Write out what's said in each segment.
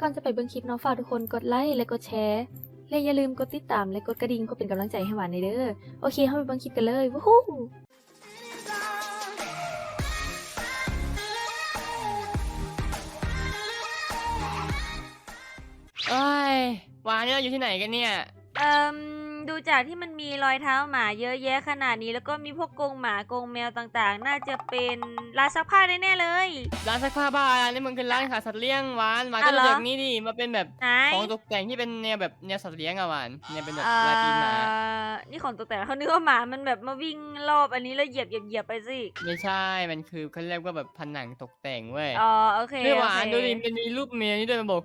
ก่อนจะไปเบิ่งคลิปเนาะฝากทุกคนกดไลค์และกดแชร์และอย่าลืมกดติดตามและกดกระดิ่งเพื่อเป็นกำลังใจให้หวานในเด้อโอเคเข้าไปเบิ่งคลิปกันเลยวู้ฮู้เอ้ยหวานเนี่ยเราอยู่ที่ไหนกันเนี่ย เอ่ม ดูจากที่มันมีรอยเท้าหมาเยอะแยะขนาดนี้ แล้วก็มีพวกกรงหมากรงแมวต่างๆ น่าจะเป็นร้านซักผ้าแน่ๆเลย ร้านซักผ้าบ้านนี่มันคือร้านขายสัตว์เลี้ยงหวานหวานอะก็เหรอรู้จากนี้ดิมาเป็นแบบไหน ของตกแต่งที่เป็นแนวแบบแนวสัตว์เลี้ยงอะหวานเนี่ยเป็นแบบเอ่ลายปีนหมาอนี่ของตกแต่งเขานึกว่าหมามันแบบมาวิ่งรอบอันนี้แล้วเหยียบเหยียบเหยียบไปสิไม่ใช่มันคือเขาเรียกว่าแบบผนังตกแต่งเว้ยอ๋อโอเคนี่หวานโอเคดูดิมันมีรูปเมียนี่ด้วยมันบอก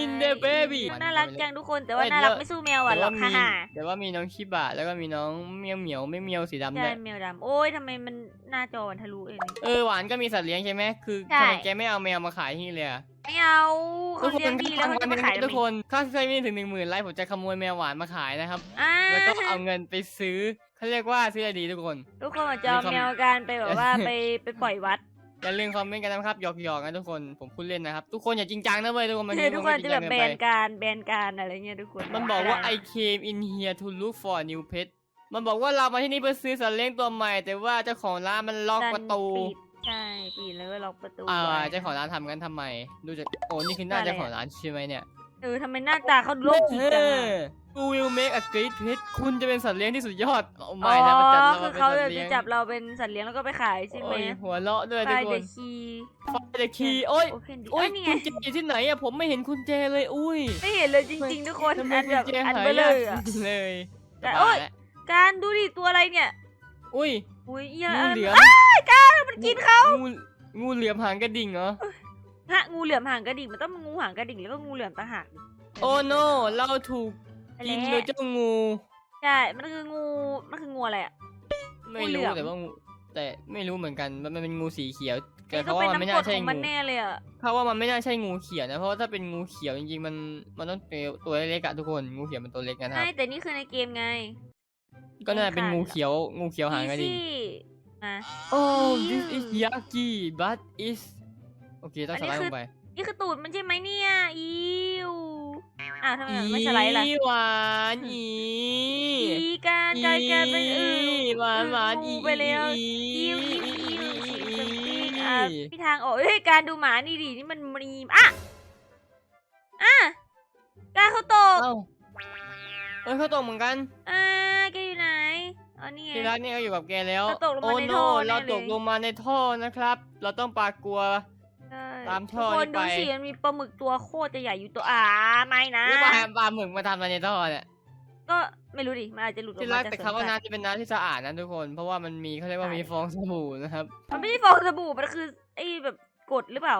in the baby น่ารักจังทุกคนแต่ว่าน่ารักไม่สู้แมวอะหรแต่อว่ากมีฮ่าแต่ว่ามีน้องชิบะแล้วก็มีน้องเมียวเหมียวไม่เมียวสีดำใช่ด้วยแมวดำโอ้ยทำไมมันหน้าจอมันทะลุเอง เออหวานก็มีสัตว์เลี้ยงใช่ไหมคือใช่ ทำไมแกไม่เอาแมวมาขายที่นี่เลยอะไม่เอาเขาทุกคเลี้ยงนดีแล้วเขาจะมาขายทุกทำคไมนถ้าเคยมีถึงหนึ่งหมื่นไลค์ผมจะขโมยแมวหวานมาขายนะครับ อ่าแล้วก็เอาเงินไปซื้อเขาเรียกว่าซื้ออะไรดีทุกคน ทุกคนอาจจะเอาแมวกันไปแบบว่าไปไปปล่อยวัด อย่าลืมคอมเมนต์กันนะครับหยอกๆนะทุกคนผมพูดเล่นนะครับ ทุกคนอย่าจริงจังนะเว้ยทุกคนมันคือทุกคนจะแบบมัแบจริงนจังเกินไปการแบนการอะไรเงี้ยทุกคนมันบอกว่าไ I came in here to look for a new pet มันบอกว่าเรามาที่นี่เพื่อซื้อสัตว์เลี้ยงตัวใหม่ แต่ว่าเจ้าของร้านมันล็อกดันประตูปิดใช่ปิดแล้วก็ล็อกประตูอ่าไว้เจ้าของร้านทำกันทำไม ดูจากโอ้นี่คือหน้าอะไรอะเจ้าของร้านใช่ไหมเนี่ยเออทำไมหน้าตาเขาโรคจิตจัง อะกู will make a great pet คุณจะเป็นสัตว์เลี้ยงที่สุดยอดโอ้อ๋ไม่อนะมาจัดเราคืมาอเป็นเขาสัตจะว์เลี้ยงจับเราเป็นสัตว์เลี้ยงแล้วก็ไปขายใช่ไหมโอ้ยหัวเราะด้วยไปทุกคเดนคีไฟเดคีโอ้ยโอเพนดิโอ้โอ้ยยนี่ไง คุณเจอยู่ที่ไหนอะผมไม่เห็นคุณเจเลยอุ้ยไม่เห็นเลยจริงๆทุกคนทำไมอันคุณแบบเจอันหาเบลยากออะเลยแต่จะโอ้บ้ายแล้วการดูดิตัวอะไรเนี่ยอุ้ยอุ้ยเหี้ยงูอะไรเหลือมมันกินเขางูงูเหลือมหางกระดิ่งเหรอ ฮะงูเหลือมหางกระดิ่งมันต้องงูหางกระดิ่งแล้วก็งูเหลือมต่างหาก โอ้โนเราถูก กินโดยเจ้างูใช่ มันคืองู มันคืองูอะไรอะ ไม่งูเหลืรู้อมแต่ว่างูแต่ไม่รู้เหมือนกัน มันมันเป็นงูสีเขียว แต่นี่ก็เขาเป็นว่ามันไม่น้ำกน่ารดใช่ของมันงูแน่เลยอะเขาว่ามันไม่น่าใช่งูเขียวนะ เพราะว่าถ้าเป็นงูเขียวจริงๆ มันมันต้องเป็นตัวเล็กๆอะทุกคน งูเขียวมันตัวเล็กนะครับ ใช่ แต่นี่คือในเกมไง ก็น่าจะเป็นงูเขียว งูเขียวหางกระดิ่ง Easy มาโอ้อิ๊ this ว is yaki but is โอเคต้องอันสนี้ไลด์คืลองไป นี่คือตูดมันใช่ไหมเนี่ย อิว อ้าวทำไมมันไม่สไลด์ล่ะอีหวานอีอีการการการเป็นอือหวานหวานงูอีไปแล้วอีอิวอิวอิวอีสัมติงอะพี่ทางออกเฮ้ยการดูหมานี่ดินี่มันมีมอะอะการเขาตกเอ้าเอ้ยเขาตกเหมือนกันอ่าแกอยู่ไหนอ๋อนี่ไงทีรักเนี่ยก็อยู่กับแกแล้วเราตกลงมาโอ้ในโนท่อแน่เราเลยตกลงมาในท่อนะครับ เราต้องปากกลัวใช่ ตามท่อทุกคนนี่ดูไปสิมันมีปลาหมึกตัวโคตรจะใหญ่อยู่ตัวอ่าไม่นะนี่ปลาปลาหมึกมาทำอะไรในท่อเนี่ยก็ไม่รู้ดิมันอาจจะหลุดออกที่มารักจากแต่สวนคำว่าสัตว์น้ำจะเป็นน้ำที่สะอาดนะทุกคนเพราะว่ามันมีเขาเรียกว่าใช่มีฟองสบู่นะครับ มันไม่ใช่ฟองสบู่มันคือไอ้แบบกดหรือเปล่า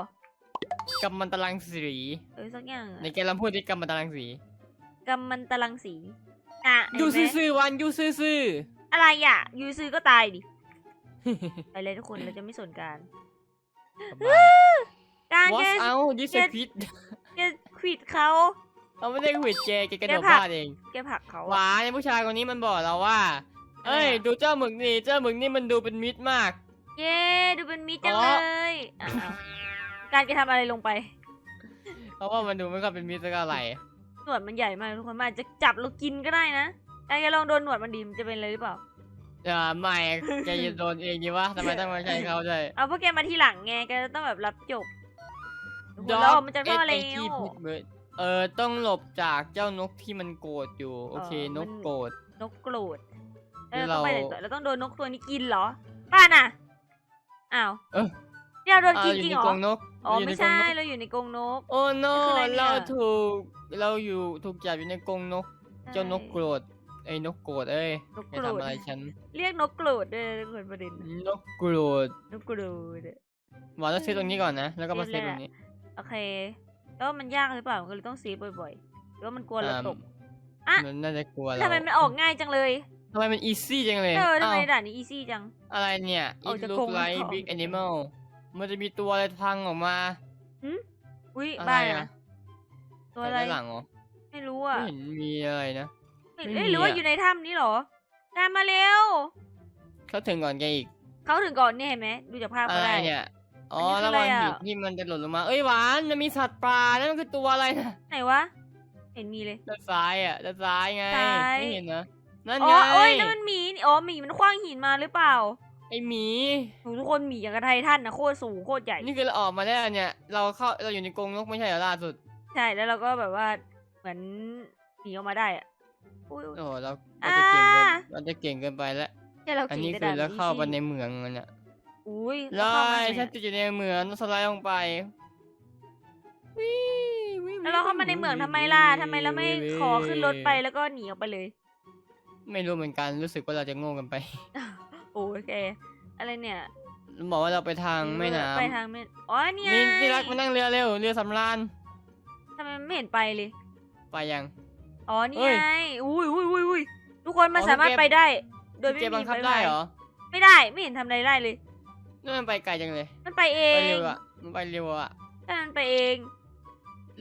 กัมมันตรังสีเออสักอย่างอะในแกลองพูดที่กัมมันตรังสีกำมันตรังสีอะยูเห็นไหมซื่อๆวันยูซื่ออะไรอะยูซื้อก็ตายดิๆไปเลยทุกคนเราจะไม่สนการ บ้าการแก What's out this แก is fit แกขวิดเขาเขาไม่ได้หวิดแกแกกระโดดแกผลักพลาดเองแกผลักเขาหวานในผู้ชายคนนี้มันบอกเราว่าเอ้ยอะไรอะดูเจ้าหมึกนี่เจ้าหมึกนี่มันดูเป็นมิตรมาก เย้ดูเป็นมิตรจังอ๋เลอยอ้าวการแกทำอะไรลงไป เพราะว่ามันดูไม่ค่อยเป็นมิตรสักอะไรหนวดมันใหญ่มากทุกคนมันอาจจะจับเรากินก็ได้นะการแกลองโดนหนวดมันดีมันจะเป็นอะไรหรือเปล่า อ่าไม่แกจะโดนเองดีวะทำไมต้องมาใช้เขาด้วยเอาพวกแกมาทีหลังไงแกจะต้องแบบรับจบหัว Dog เราะมันจะรอด ate แล้ a key ว put bird เออต้องหลบจากเจ้านกที่มันโกรธอยู่ โอเคเออนกมันโกรธนกโกรธเอนี่อต้องไปไหนเราต่อเราต้องโดนนกตัวนี้กินเหรอป้าน่ะอ้าวเอ้ยเดี๋ยวโดนอ่ากินอยู่จริงในเหรกรองนกอ๋ออยู่ในไม่กรงใช่นกเราอยู่ในกรงนก โอ้ no นี่คืออะไรเนี่ยเราถูกเราอยู่ถูกจับอยู่ในกรงนก เจ้านกโกรธ ไอ้นกโกรธเอ้ยนกจะโกรธทำอะไรฉัน เรียกนกโกรธด้วยนะทุกคนประเด็นน่ะนกโกรธนกโกรธหมอต้องเซฟตรงนี้ก่อนนะ แล้วก็มาเซเซฟฟเลยตรงนี้โอเค แล้วมันยากหรือเปล่า ก็เลยต้องเซฟบ่อยๆหรือว่ามันกลัวเราอ่าตก อะ มันน่าจะกลัวเราทำไมมันออกง่ายจังเลย ทำไมมันอีซี่จังเลยเออทำไมอ้าวด่านนี้อีซี่จัง อะไรเนี่ยออก it จาก look กรง like ของ big animal มันจะมีตัวอะไรพังออกมาอุ้ยอะไรบ้าอะนะตัวแต่อะไร ด้านหลังเหรอไม่รู้ไม่อะเห็นมีอะไรนะ เอ้ยไม่เอ้ยมีหรือว่าอะ อยู่ในถ้ำนี้เหรอตามมาเร็ว เขาถึงก่อนแกอีกเขาถึงก่อนเนี่ยเห็นไหมดูจากภาพอะก็ไรได้ เนี่ยอ๋ออันนี้คือระอะไรวังอะ หินที่มันจะหล่นลงมา เอ้ยหวานมันมีสัตว์ป่านั่นมันคือตัวอะไรนะไหนวะ เห็นมีเลย ด้านซ้ายอะด้านซ้ายไงซ้าย ไม่เห็นนะนั่นอ๋ไงอโอ้ยนั่นมันหมีนี่อ๋อหมีมันคว้างหินมาหรือเปล่าไอหมีโหทุกคนหมีอย่างกระไททันนะโคตรสูงโคตรใหญ่นี่คือเราออกมาได้วเนี่ย เราเข้าเราอยู่ในกรงนกไม่ใช่เหรอล่าสุด ใช่แล้วเราก็แบบว่าเหมือนหนีออกมาได้อะ อุ้ย โอ้โหเราเราจะเก่งเกินอ่า เราจะเก่งเกินไปแล้วแค่เราอันขี่นี้ได้คือด่านเราเข้าไปในสิเมืองมันอะอุ้ยไล่เข้ามาฉันไงติดอยู่ในเมืองสไลด์ลงไปวิวิแล้วเราเข้ามาในเมืองทำไมล่ะทำไมเราไม่ขอขึ้นรถไปแล้วก็หนีออกไปเลย ไม่รู้เหมือนกันรู้สึกว่าเราจะโง่กันไป โอเคอะไรเนี่ยบอกว่าเราไปทางแม่น้ไปทางแม่อ๋อเนี่ำยนี่ที่รักมานั่งเรือเร็วเรือสำราญทำไมไม่เห็นไปเลย ไปยัง อ๋อนี่เอ้ยไงอุ้ยอุ้ยอุ้ยอุ้ยทุกคนมันอ๋อสามารถเกมไปได้ โดยไม่เจมีบังคับไฟได้ฟ้าเหรอไม่ได้ไม่เห็นทำอะไรได้เลยนี่มันไปไกลจังเลย มันไปเอไปงเร็วอะมันไปเร็วอะแต่มันไปเอง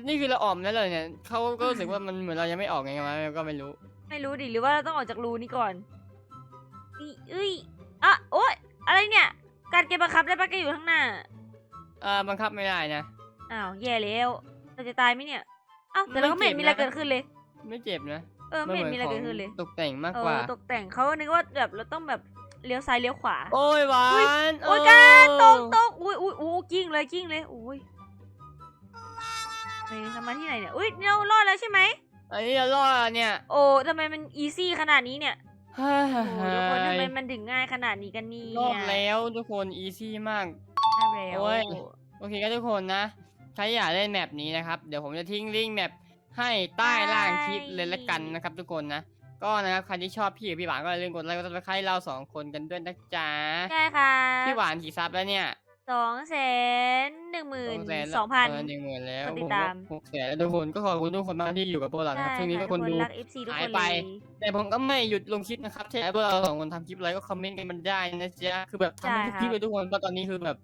นี่คือเราออกมาแล้วเลยเนี่ยเขาก็รู้สึกว่ามันเหมือนเรายังไม่ออกไงมาก็ไม่รู้ ไม่รู้ดิหรือว่าเราต้องออกจากรูนี้ก่อนนี่เอ้ยอะโอ๊ยอะไรเนี่ย การเก็บบังคับได้ปะแกอยู่ข้างหน้า เออบังคับไม่ได้นะ อ้าวแย่แล้วเราจะตายไหมเนี่ยอ้าวแต่เราก็ไม่เห็นไม่มีเจ็บนะอะไรเกิดขึ้นเลย ไม่เจ็บนะเออไม่เห็นมีอะไรขเกิองดขึ้นเลย ตกแต่งมากเอกว่าอตกแต่งเขานึกว่าแบบเราต้องแบบเลี้ยวซ้ายเลี้ยวขวา โอ้ยหวานโอ้ยเการตกตกอุ้ยอุ้ยอุ้ยกิ้งเลยกิ้งเลยอุ้ยเฮ้ยทำมาที่ไหนเนี่ยอุ้ยเรารอดแล้วใช่ไหมอันนี้จะรอดอะเนี่ย โอ้ทำไมมันอีซี่ขนาดนี้เนี่ยเฮ้ยโอ้โหทุกคนทำไมมันถึงง่ายขนาดนี้กันนี่รอดแล้วทุกคนอีซี่มากได้แล้วโอ้ยโอเคก็ทุกคนนะใครอยากเล่นแมปนี้นะครับ เดี๋ยวผมจะทิ้งลิงก์แมป ให้ใต้ล่างคลิปเลยละกันนะครับทุกคนนะ ก็นะครับใครที่ชอบพี่กับพี่หวานก็อย่าลืมกดไลค์กดซับสไครต์เราสองคนกันด้วยนะจ๊ะใช่ค่ะพี่หวานกี่ซับแล้วเนี่ยสองแสนหนึ่งหมื่น200,000สองพันเหนึ่งหมื่นแล้วกดติดตามหกแสนแล้วทุกคนก็ขอบคุณทุกคนมากที่อยู่กับพวกเรานะครับช่วงนี้ก็คนดูรัก FC ทุกหาคยนไปเลยแต่ผมก็ไม่หยุดลงคลิปนะครับถ้าพวกเราสองคนทำคลิปอะไรก็คอมเมนต์กันมันได้นะจ๊ะคือแบบทำให้ทุกคลิปเลยทุกคนเพราะตอนนี้คือแบบ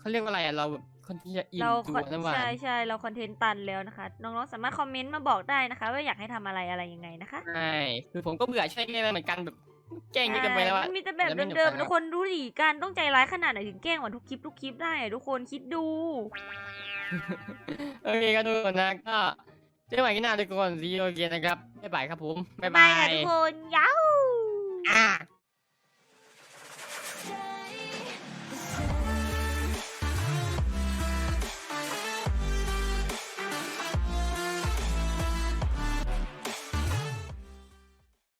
เขาเรียกว่าอะไรอะเราแบบ คนที่จะอินเราตัวนะหวานใช่ใช่เราคอนเทนต์ตันแล้วนะคะ น้องๆสามารถคอมเมนต์มาบอกได้นะคะ ว่าอยากให้ทำอะไรอะไรยังไงนะคะใช่คือผมก็เบื่อใช่ไหมเหมือนกันแบบแกล้งเยอะเกันไปแล้วอะมันมีแต่แบบแล้วไม่หนุกเดิมไปๆแล้วทุกคนดูดิการต้องใจร้ายขนาดไหนถึงแกล้งหวานทุกคลิปทุกคลิปได้อะทุกคนคิดดูโอเคครับทุกคนนะก็เจอกันใหม่ที่หน้าทุกคนซีโอเคนะครับบ๊ายบายครับผมบ๊ายบาบายยค่ะทุกคนย้าวอะ